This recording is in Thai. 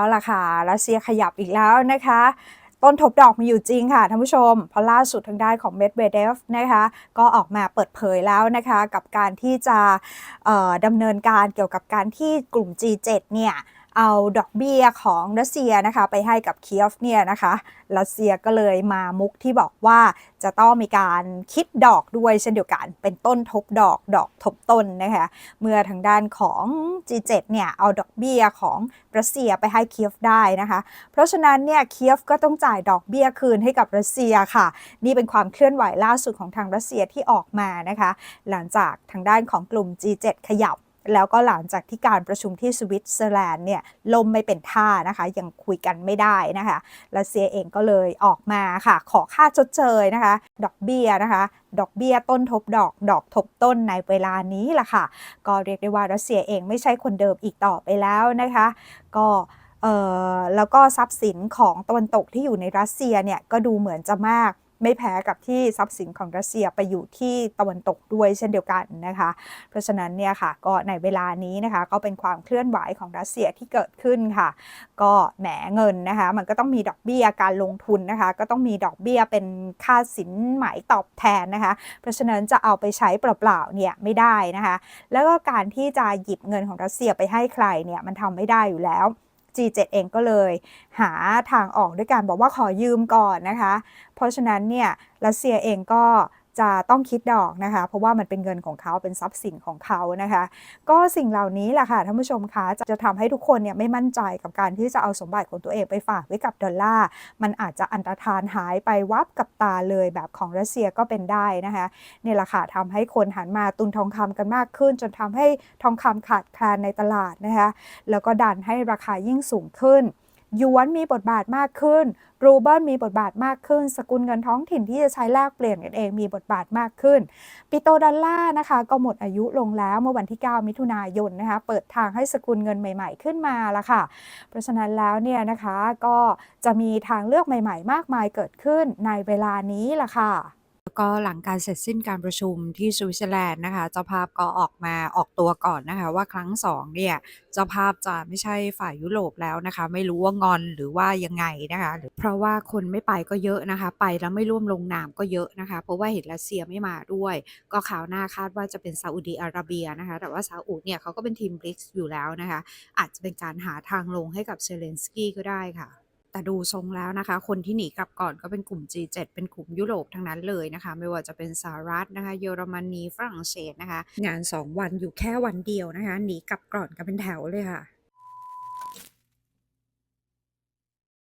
แล้วล่ะค่ะรัสเซียขยับอีกแล้วนะคะต้นทบดอกมีอยู่จริงค่ะท่านผู้ชม เพราะล่าสุดทางด้านของเมดเวเดฟนะคะก็ออกมาเปิดเผยแล้วนะคะกับการที่จะดำเนินการเกี่ยวกับการที่กลุ่ม G7 เนี่ย เอาดอกเบี้ยของรัสเซียนะคะไปให้กับเคียฟเนี่ยนะคะรัสเซียก็เลยมามุกที่บอกว่าจะต้องมีการคิดดอกด้วยเช่นเดียวกัน เป็นต้นทบดอกดอกทบต้นนะคะเมื่อทางด้านของ G7 เนี่ยเอาดอกเบี้ยของรัสเซียไปให้เคียฟได้นะคะเพราะฉะนั้นเนี่ยเคียฟก็ต้องจ่ายดอกเบี้ยคืนให้กับรัสเซียค่ะ นี่เป็นความเคลื่อนไหวล่าสุดของทางรัสเซียที่ออกมานะคะ หลังจากทางด้านของกลุ่ม G7 ขยับ แล้วก็หลังจากที่การประชุมที่สวิตเซอร์แลนด์เนี่ยลมไม่เป็นท่านะคะยังคุยกันไม่ได้นะคะรัสเซียเองก็เลยออกมาค่ะ ขอค่าชดเชยนะคะ ดอกเบี้ยนะคะ ดอกเบี้ยต้นทบดอกดอกทบต้นในเวลานี้ล่ะค่ะ ก็เรียกได้ว่ารัสเซียเองไม่ใช่คนเดิมอีกต่อไปแล้วนะคะ ก็แล้วก็ทรัพย์สินของตะวันตกที่อยู่ในรัสเซียเนี่ยก็ดูเหมือนจะมาก ไม่แพ้กับที่ทรัพย์สินของรัสเซียไปอยู่ที่ตะวันตกด้วยเช่นเดียวกันนะคะ เพราะฉะนั้นเนี่ยค่ะก็ในเวลานี้นะคะก็เป็นความเคลื่อนไหวของรัสเซียที่เกิดขึ้นค่ะ ก็แหมเงินนะคะมันก็ต้องมีดอกเบี้ยการลงทุนนะคะ ก็ต้องมีดอกเบี้ยเป็นค่าสินไหมตอบแทนนะคะ เพราะฉะนั้นจะเอาไปใช้เปล่าๆเนี่ยไม่ได้นะคะ แล้วก็การที่จะหยิบเงินของรัสเซียไปให้ใครเนี่ยมันทำไม่ได้อยู่แล้ว G7 เองก็เลย หาทางออกด้วยการบอกว่าขอยืมก่อนนะคะ เพราะฉะนั้นเนี่ยรัสเซียเองก็ จะต้องคิดดอกนะคะ เพราะว่ามันเป็นเงินของเขาเป็นทรัพย์สินของเขานะคะ ก็สิ่งเหล่านี้แหละค่ะท่านผู้ชมคะจะจะทำให้ทุกคนเนี่ยไม่มั่นใจกับการที่จะเอาสมบัติของตัวเองไปฝากไว้กับดอลลาร์มันอาจจะอันตรธานหายไปวับกับตาเลยแบบของรัสเซียก็เป็นได้นะคะนี่แหละค่ะทำให้คนหันมาตุนทองคำกันมากขึ้น จนทำให้ทองคำขาดแคลนในตลาดนะคะแล้วก็ดันให้ราคายิ่งสูงขึ้น หยวนมีบทบาทมากขึ้น รูเบิลมีบทบาทมากขึ้น สกุลเงินท้องถิ่นที่จะใช้แลกเปลี่ยนกันเองมีบทบาทมากขึ้น ปิโตดอลลาร์นะคะ ก็หมดอายุลงแล้วเมื่อวันที่ 9 มิถุนายนนะคะ เปิดทางให้สกุลเงินใหม่ ๆ ขึ้นมาละค่ะ เพราะฉะนั้นแล้วเนี่ยนะคะก็จะมีทางเลือกใหม่ ๆ มากมายเกิดขึ้นในเวลานี้ละค่ะ แล้วก็หลังการเสร็จสิ้นการประชุมที่สวิตเซอร์แลนด์นะคะ เจ้าภาพก็ออกมาออกตัวก่อนนะคะ ว่าครั้งสองเนี่ยเจ้าภาพจะไม่ใช่ฝ่ายยุโรปแล้วนะคะ ไม่รู้ว่างอนหรือว่ายังไงนะคะเพราะว่าคนไม่ไปก็เยอะนะคะ ไปแล้วไม่ร่วมลงนามก็เยอะนะคะ เพราะว่าเห็นรัสเซียไม่มาด้วย ก็ข่าวหน้าคาดว่าจะเป็นซาอุดีอาระเบียนะคะ แต่ว่าซาอุดเนี่ยเขาก็เป็นทีมบริกส์อยู่แล้วนะคะ อาจจะเป็นการหาทางลงให้กับเซเลนสกี้ก็ได้ค่ะ แต่ดูทรงแล้วนะคะ คนที่หนีกลับก่อนก็เป็นกลุ่ม G7 เป็นกลุ่มยุโรปทั้งนั้นเลยนะคะ ไม่ว่าจะเป็นสหรัฐนะคะ เยอรมนีฝรั่งเศสนะคะ งาน 2 วันอยู่แค่วันเดียวนะคะ หนีกลับก่อนกันเป็นแถวเลยค่ะ